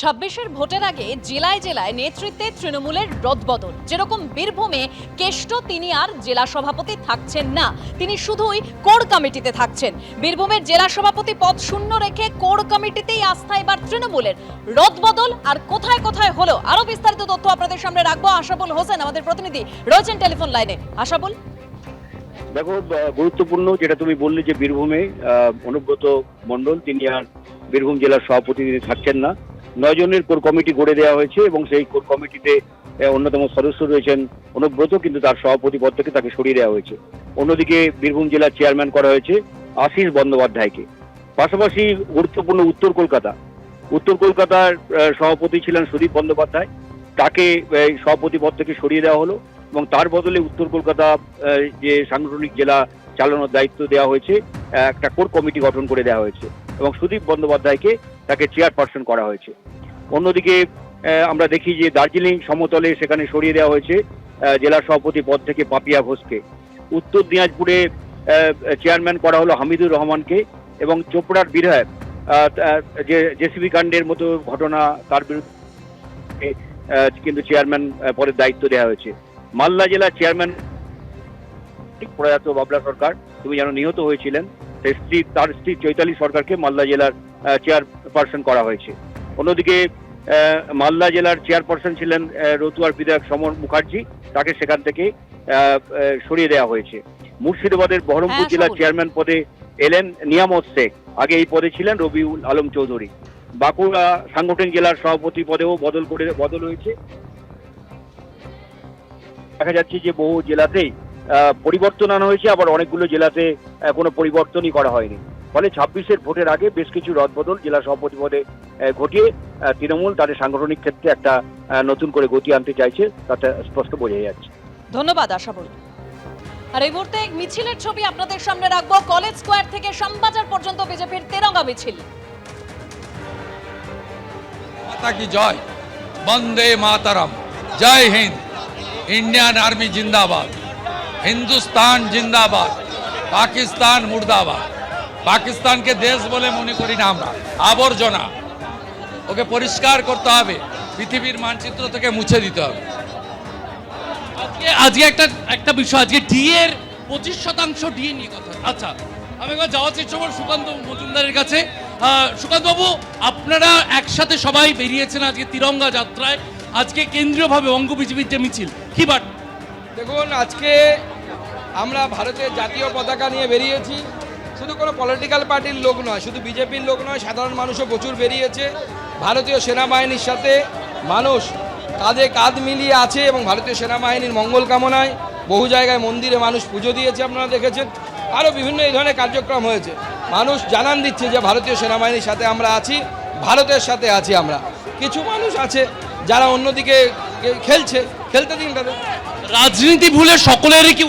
ছাব্বিশের ভোটের আগে জেলায় জেলায় নেতৃত্বে তৃণমূলের রদবদল। যেরকম বীরভূমে কেষ্ট, তিনি আর জেলা সভাপতি থাকছেন না। তিনি শুধুই কোর কমিটিতে থাকছেন। বীরভূমের জেলা সভাপতি পদ শূন্য রেখে কোর কমিটিতেই আস্থা এবার তৃণমূলের। রদবদল আর কোথায় কোথায় হলো আরও বিস্তারিত তথ্য আপনাদের সামনে রাখব আশাবুল হোসেন, আমাদের প্রতিনিধি রয়েছেন টেলিফোন লাইনে। আশাবুল? দেখো গুরুত্বপূর্ণ যেটা তুমি বললে যে বীরভূমে অনুব্রত মণ্ডল, তিনি আর বীরভূম জেলার সভাপতি তিনি থাকছেন না। নয় জনের কোর কমিটি গড়ে দেওয়া হয়েছে এবং সেই কোর কমিটিতে অন্যতম সদস্য রয়েছেন অনুব্রত কিন্তু তার সভাপতি পদ থেকে তাকে সরিয়ে দেওয়া হয়েছে। অন্যদিকে বীরভূম জেলার চেয়ারম্যান করা হয়েছে আশিস বন্দ্যোপাধ্যায়কে। পাশাপাশি গুরুত্বপূর্ণ উত্তর কলকাতা। উত্তর কলকাতার সভাপতি ছিলেন সুদীপ বন্দ্যোপাধ্যায়। তাকে সভাপতি পদ থেকে সরিয়ে দেওয়া হলো এবং তার বদলে উত্তর কলকাতা যে সাংগঠনিক জেলা চালানোর দায়িত্ব দেওয়া হয়েছে একটা কোর কমিটি গঠন করে দেওয়া হয়েছে এবং সুদীপ বন্দ্যোপাধ্যায়কে তাকে চেয়ারপারসন করা হয়েছে। অন্যদিকে আমরা দেখি যে দার্জিলিং সমতলে সেখানে সরিয়ে দেওয়া হয়েছে জেলা সভাপতি পদ থেকে পাপিয়া ঘোষকে। উত্তর দিনাজপুরে চেয়ারম্যান করা হলো হামিদুর রহমানকে এবং চোপড়ার বিধায়ক যে, জেসিবি কাণ্ডের মতো ঘটনা তার বিরুদ্ধে কিন্তু চেয়ারম্যান পদের দায়িত্ব দেওয়া হয়েছে। মালদা জেলার চেয়ারম্যান প্রয়াত বাবলা সরকার তুমি যেন নিহত হয়েছিলেন স্ত্রী, তার স্ত্রী চৈতালি সরকারকে মালদা জেলার চেয়ারপারসন করা হয়েছে। অন্যদিকে মালদা জেলার চেয়ারপারসন ছিলেন রতুয়ার বিধায়ক সমর মুখার্জি। তাকে সেখান থেকে সরিয়ে দেওয়া হয়েছে। মুর্শিদাবাদের বহরমপুর হ্যাঁ, জেলার চেয়ারম্যান পদে এলেন নিয়ামত শেখ। আগে এই পদে ছিলেন রবিউল আলম চৌধুরী। বাঁকুড়া সাংগঠনিক জেলার সভাপতি পদেও বদল করে বদল হয়েছে। দেখা যাচ্ছে যে বহু জেলাতেই আহ, পরিবর্তন আনা হয়েছে। আবার অনেকগুলো জেলাতে কোনো পরিবর্তনই করা হয়নি। ফলে ছাব্বিশের ভোটের আগে বেশ কিছু রদবদল জেলা সভাপতি পদে আহ, ঘটিয়ে আহ, তৃণমূল তাদের সাংগঠনিক ক্ষেত্রে একটা আহ, নতুন করে গতি আনতে চাইছে তাতে স্পষ্ট বোঝা যাচ্ছে ধন্যবাদ আশাবুল আর এই মুহূর্তে এক মিছিলের ছবি আপনাদের সামনে রাখবো কলেজ স্কোয়ার থেকে শ্যামবাজার পর্যন্ত বিজেপির তেরঙ্গা মিছিল माता की जय वंदे मातरम जय हिंद इंडियन आर्मी जिंदाबाद हिंदुस्तान जिंदाबाद পাকিস্তান মুর্দাবাদ পাকিস্তানকে দেশ বলে মনে করি না আমরা। আবর্জনা। ওকে পরিষ্কার করতে হবে। পৃথিবীর মানচিত্র থেকে মুছে দিতে হবে। আজকে আজকে একটা একটা বিষয়। আজকে ডি এর পঁচিশ শতাংশ ডিএ নিয়ে কথা। আচ্ছা আমি একবার যাওয়ার চেষ্টা করব সুকান্ত মজুমদারের কাছে। আহ, সুকান্ত বাবু আপনারা একসাথে সবাই বেরিয়েছেন আজকে তিরঙ্গা যাত্রায়। আজকে কেন্দ্রীয়ভাবে অঙ্গ বিজেপির যে মিছিল কি বাট দেখুন আজকে আমরা ভারতের জাতীয় পতাকা নিয়ে বেরিয়েছি। শুধু কোনো পলিটিক্যাল পার্টির লোক নয়, শুধু বিজেপির লোক নয়, সাধারণ মানুষও প্রচুর বেরিয়েছে। ভারতীয় সেনাবাহিনীর সাথে মানুষ কাঁধে কাঁধ মিলিয়ে আছে এবং ভারতীয় সেনাবাহিনীর মঙ্গল কামনায় বহু জায়গায় মন্দিরে মানুষ পুজো দিয়েছে, আপনারা দেখেছেন। আরও বিভিন্ন এই ধরনের কার্যক্রম হয়েছে। মানুষ জানান দিচ্ছে যে ভারতীয় সেনাবাহিনীর সাথে আমরা আছি, ভারতের সাথে আছি আমরা। কিছু মানুষ আছে যারা অন্যদিকে খেলছে, খেলতে দিন তাদের। রাজনীতি ভুলে সকলেরই কি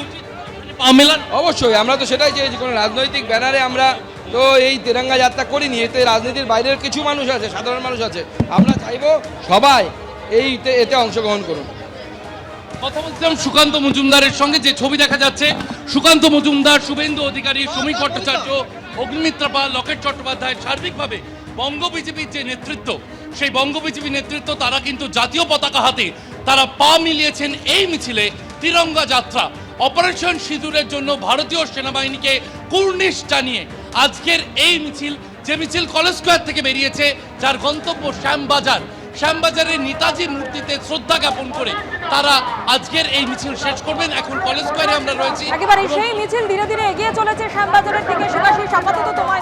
পা মেলান অবশ্যই আমরা তো সেটাই চেয়েছি কোনো রাজনৈতিক ব্যানারে আমরা তো এই তেরঙ্গা যাত্রা করিনি এতে রাজনীতির বাইরের কিছু মানুষ আছে সাধারণ মানুষ আছে। আমরা চাইব সবাই এইতে এতে অংশগ্রহণ করুন। কথা বলছিলাম সুকান্ত মজুমদারের সঙ্গে যে ছবি দেখা যাচ্ছে সুকান্ত মজুমদার শুভেন্দু অধিকারী শ্রমিক ভট্টাচার্য অগ্নিমিত্রা পাল লকেট চট্টোপাধ্যায় সার্বিকভাবে বঙ্গ বিজেপির যে নেতৃত্ব সেই বঙ্গ বিজেপি নেতৃত্ব তারা কিন্তু জাতীয় পতাকা হাতে তারা পা মিলিয়েছেন এই মিছিলে তিরঙ্গা যাত্রা। অপারেশন সিঁদুরের জন্য ভারতীয় সেনাবাহিনীকে কুর্নিশ জানিয়ে আজকের এই মিছিল, যে মিছিল কলেজ স্কোয়ার থেকে বেরিয়েছে, যার গন্তব্য শ্যামবাজার। শ্যামবাজারের নেতাজি মূর্তিতে শ্রদ্ধা জ্ঞাপন করে তারা আজকের এই মিছিল শেষ করবেন। এখন কলেজ স্কোয়ারে আমরা রয়েছি। একেবারে সেই মিছিল ধীরে ধীরে এগিয়ে চলেছে শ্যামবাজারের দিকে। সুভাষিস আপাতত ধন্যবাদ